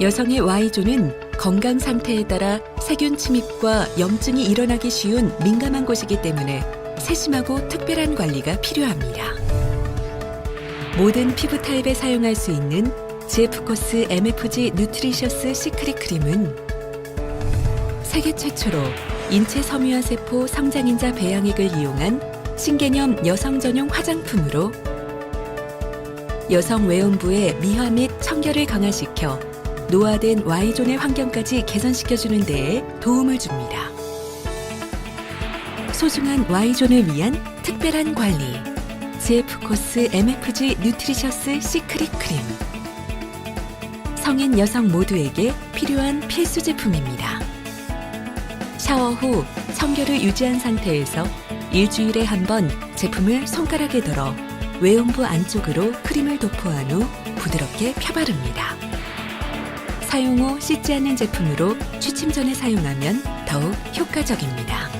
여성의 Y존은 건강 상태에 따라 세균 침입과 염증이 일어나기 쉬운 민감한 곳이기 때문에 세심하고 특별한 관리가 필요합니다. 모든 피부 타입에 사용할 수 있는 GF코스 MFG 누트리셔스 시크릿 크림은 세계 최초로 인체 섬유화 세포 성장인자 배양액을 이용한 신개념 여성 전용 화장품으로 여성 외음부의 미화 및 청결을 강화시켜 노화된 Y존의 환경까지 개선시켜주는 데에 도움을 줍니다. 소중한 Y존을 위한 특별한 관리. GF코스 MFG 뉴트리셔스 시크릿 크림. 성인 여성 모두에게 필요한 필수 제품입니다. 샤워 후 청결을 유지한 상태에서 일주일에 한 번 제품을 손가락에 덜어 외음부 안쪽으로 크림을 도포한 후 부드럽게 펴바릅니다. 사용 후 씻지 않는 제품으로 취침 전에 사용하면 더욱 효과적입니다.